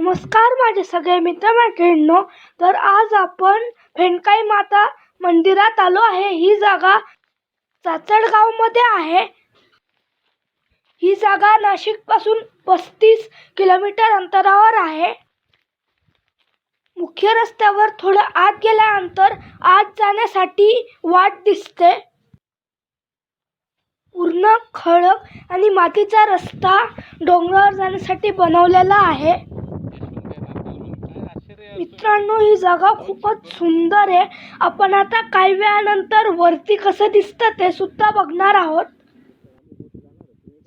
नमस्कार माझे सगळे मित्रमैत्रिणींनो. तर आज आपण फेंडकाई माता मंदिरात आलो आहे. ही जागा चाचडगावमध्ये आहे. ही जागा नाशिकपासून पस्तीस किलोमीटर अंतरावर आहे. मुख्य रस्त्यावर थोडं आत गेल्यानंतर आत जाण्यासाठी वाट दिसते. पूर्ण खळक आणि मातीचा रस्ता डोंगरावर जाण्यासाठी बनवलेला आहे. मित्रांनो ही जागा खूपच सुंदर आहे. आपण आता काही वेळानंतर वरती कसं दिसतं ते सुद्धा बघणार आहोत.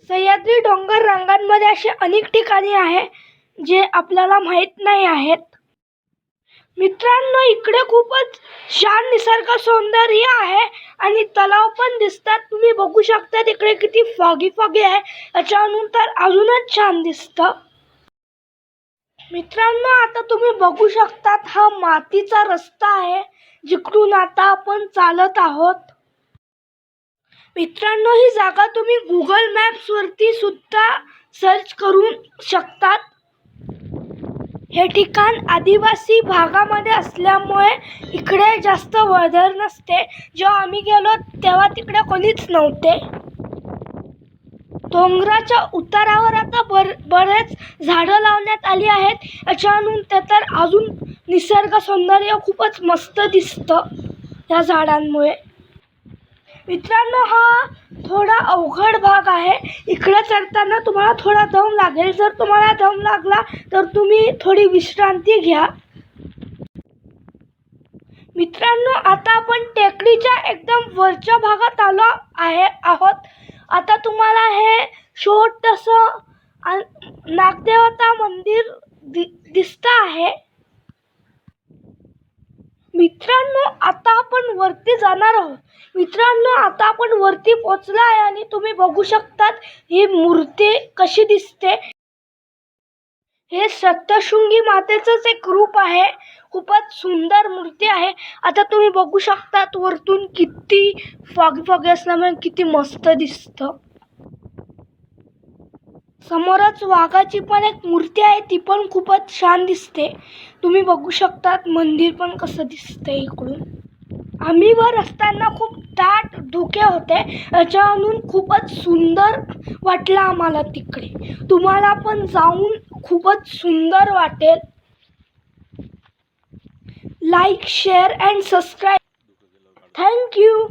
सह्याद्री डोंगर रांगांमध्ये असे अनेक ठिकाणी आहे जे आपल्याला माहीत नाही आहेत. मित्रांनो इकडे खूपच छान निसर्ग सौंदर्य आहे आणि तलाव पण दिसतात. तुम्ही बघू शकता तिकडे किती फॉगी फॉगी आहे. याच्यानंतर अजूनच छान दिसतं. मित्रांनो आता तुम्ही बघू शकतात हा मातीचा रस्ता आहे जिकडून आता आपण चालत आहोत. मित्रांनो ही जागा तुम्ही गुगल मॅप्सवरती सुद्धा सर्च करू शकतात. हे ठिकाण आदिवासी भागामध्ये असल्यामुळे इकडे जास्त वर्दळ नसते. जेव्हा आम्ही गेलो तेव्हा तिकडे कोणीच नव्हते. डोंगराच्या उतारावर आता बर बरेच झाडं लावण्यात आली आहेत. याच्यानंतर तर अजून निसर्ग सौंदर्य खूपच मस्त दिसतं या झाडांमुळे. मित्रांनो हा थोडा अवघड भाग आहे. इकडे चढताना तुम्हाला थोडा दम लागेल. जर तुम्हाला दम लागला तर तुम्ही थोडी विश्रांती घ्या. मित्रांनो आता आपण टेकडीच्या एकदम वरच्या भागात आलो आहे आहोत. आता तुम्हाला हे छोटंसं नागदेवता मंदिर दि दिसतं आहे. मित्रांनो आता आपण वरती जाणार आहोत. मित्रांनो आता आपण वरती पोचलो आहे आणि तुम्ही बघू शकतात ही मूर्ती कशी दिसते. हे सप्तशृंगी मातेचंच एक रूप आहे. खूपच सुंदर मूर्ती आहे. आता तुम्ही बघू शकतात वरतून किती फॉगी फॉगी असल्यामुळे म्हणजे किती मस्त दिसतं. समोरच वाघाची पण एक मूर्ती आहे ती पण खूपच छान दिसते. तुम्ही बघू शकतात मंदिर पण कसं दिसतंय इकडून. आम्ही वर असताना खूप दाट धुके होते. याच्यावरून खूपच सुंदर वाटलं आम्हाला तिकडे. तुम्हाला पण जाऊन खूपच सुंदर वाटेल. Like share and subscribe thank you